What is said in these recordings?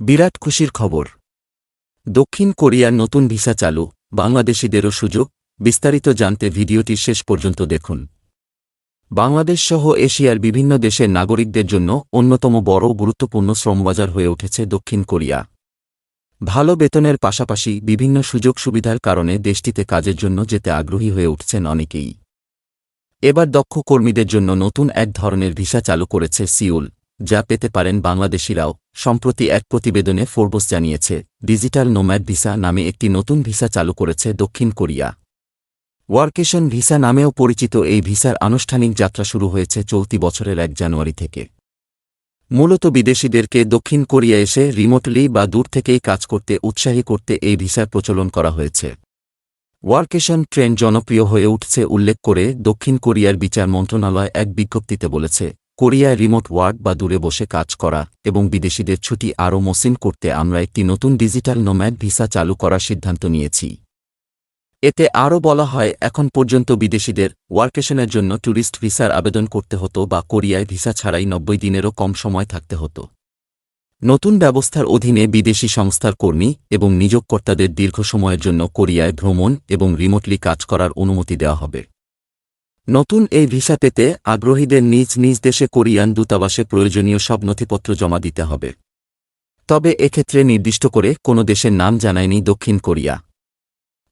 বিরাট খুশির খবর। দক্ষিণ কোরিয়ার নতুন ভিসা চালু, বাংলাদেশিদেরও সুযোগ, বিস্তারিত জানতে ভিডিওটি শেষ পর্যন্ত দেখুন। বাংলাদেশ সহ এশিয়ার বিভিন্ন দেশের নাগরিকদের জন্য অন্যতম বড় গুরুত্বপূর্ণ শ্রমবাজার হয়ে উঠেছে দক্ষিণ কোরিয়া। ভালো বেতনের পাশাপাশি বিভিন্ন সুযোগ সুবিধার কারণে দেশটিতে কাজের জন্য যেতে আগ্রহী হয়ে উঠছেন অনেকেই। এবার দক্ষ কর্মীদের জন্য নতুন এক ধরনের ভিসা চালু করেছে সিউল, যা পেতে পারেন বাংলাদেশিরাও। সম্প্রতি এক প্রতিবেদনে ফোর্বস জানিয়েছে, ডিজিটাল নোম্যাড ভিসা নামে একটি নতুন ভিসা চালু করেছে দক্ষিণ কোরিয়া। ওয়ার্কেশন ভিসা নামেও পরিচিত এই ভিসার আনুষ্ঠানিক যাত্রা শুরু হয়েছে চলতি বছরের এক জানুয়ারি থেকে। মূলত বিদেশিদেরকে দক্ষিণ কোরিয়া এসে রিমোটলি বা দূর থেকেই কাজ করতে, উৎসাহী করতে এই ভিসার প্রচলন করা হয়েছে। ওয়ার্কেশন ট্রেন জনপ্রিয় হয়ে উঠছে উল্লেখ করে দক্ষিণ কোরিয়ার বিচার মন্ত্রণালয় এক বিজ্ঞপ্তিতে বলেছে। কোরিয়ায় রিমোট ওয়ার্ক বা দূরে বসে কাজ করা এবং বিদেশিদের ছুটি আরও মসৃণ করতে আমরা একটি নতুন ডিজিটাল নোম্যাড ভিসা চালু করার সিদ্ধান্ত নিয়েছি। এতে আরও বলা হয়, এখন পর্যন্ত বিদেশিদের ওয়ার্কেশনের জন্য ট্যুরিস্ট ভিসার আবেদন করতে হতো বা কোরিয়ায় ভিসা ছাড়াই নব্বই দিনেরও কম সময় থাকতে হতো। নতুন ব্যবস্থার অধীনে বিদেশি সংস্থার কর্মী এবং নিয়োগকর্তাদের দীর্ঘ সময়ের জন্য কোরিয়ায় ভ্রমণ এবং রিমোটলি কাজ করার অনুমতি দেওয়া হবে। নতুন এই ভিসা পেতে আগ্রহীদের নিজ নিজ দেশে কোরিয়ান দূতাবাসে প্রয়োজনীয় সব নথিপত্র জমা দিতে হবে। তবে এক্ষেত্রে নির্দিষ্ট করে কোনো দেশের নাম জানায়নি দক্ষিণ কোরিয়া।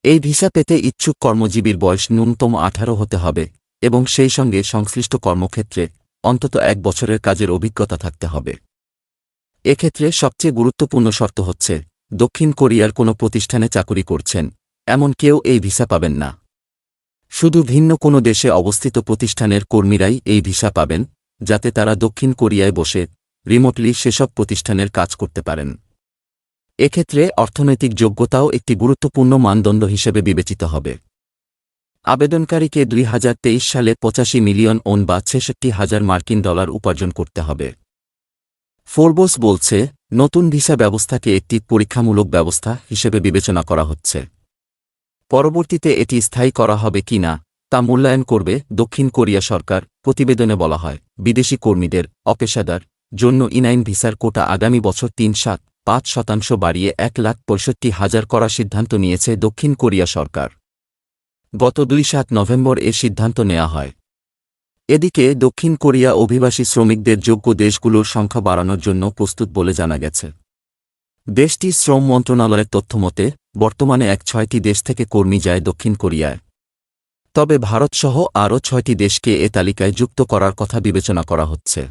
এই ভিসা পেতে ইচ্ছুক কর্মজীবীর বয়স ন্যূনতম আঠারো হতে হবে এবং সেই সঙ্গে সংশ্লিষ্ট কর্মক্ষেত্রে অন্তত এক বছরের কাজের অভিজ্ঞতা থাকতে হবে। এক্ষেত্রে সবচেয়ে গুরুত্বপূর্ণ শর্ত হচ্ছে, দক্ষিণ কোরিয়ার কোনো প্রতিষ্ঠানে চাকুরি করছেন, এমন কেউ এই ভিসা পাবেন না। শুধু ভিন্ন কোনো দেশে অবস্থিত প্রতিষ্ঠানের কর্মীরাই এই ভিসা পাবেন, যাতে তারা দক্ষিণ কোরিয়ায় বসে রিমোটলি সেসব প্রতিষ্ঠানের কাজ করতে পারেন। এক্ষেত্রে অর্থনৈতিক যোগ্যতাও একটি গুরুত্বপূর্ণ মানদণ্ড হিসেবে বিবেচিত হবে। আবেদনকারীকে দুই হাজার তেইশ সালে পঁচাশি মিলিয়ন ওন বা ছেষট্টি হাজার মার্কিন ডলার উপার্জন করতে হবে। ফোরবোস বলছে, নতুন ভিসা ব্যবস্থাকে একটি পরীক্ষামূলক ব্যবস্থা হিসেবে বিবেচনা করা হচ্ছে। পরবর্তীতে এটি স্থায়ী করা হবে কি না, তা মূল্যায়ন করবে দক্ষিণ কোরিয়া সরকার, প্রতিবেদনে বলা হয়। বিদেশি কর্মীদের অপেশাদার জন্য ইনাইন ভিসার কোটা আগামী বছর তিন সাত, পাঁচ শতাংশ বাড়িয়ে এক লাখ পঁয়ষট্টি হাজার করার সিদ্ধান্ত নিয়েছে দক্ষিণ কোরিয়া সরকার। গত দুই সাত নভেম্বর এ সিদ্ধান্ত নেওয়া হয়। এদিকে দক্ষিণ কোরিয়া অভিবাসী শ্রমিকদের যোগ্য দেশগুলোর সংখ্যা বাড়ানোর জন্য প্রস্তুত বলে জানা গেছে। দেশটি শ্রম মন্ত্রণালয়ের তথ্যমতে, বর্তমানে এক ছয়টি দেশ থেকে কর্মী যায় দক্ষিণ কোরিয়ায়। তবে ভারতসহ আরও ছয়টি দেশকে এ তালিকায় যুক্ত করার কথা বিবেচনা করা হচ্ছে।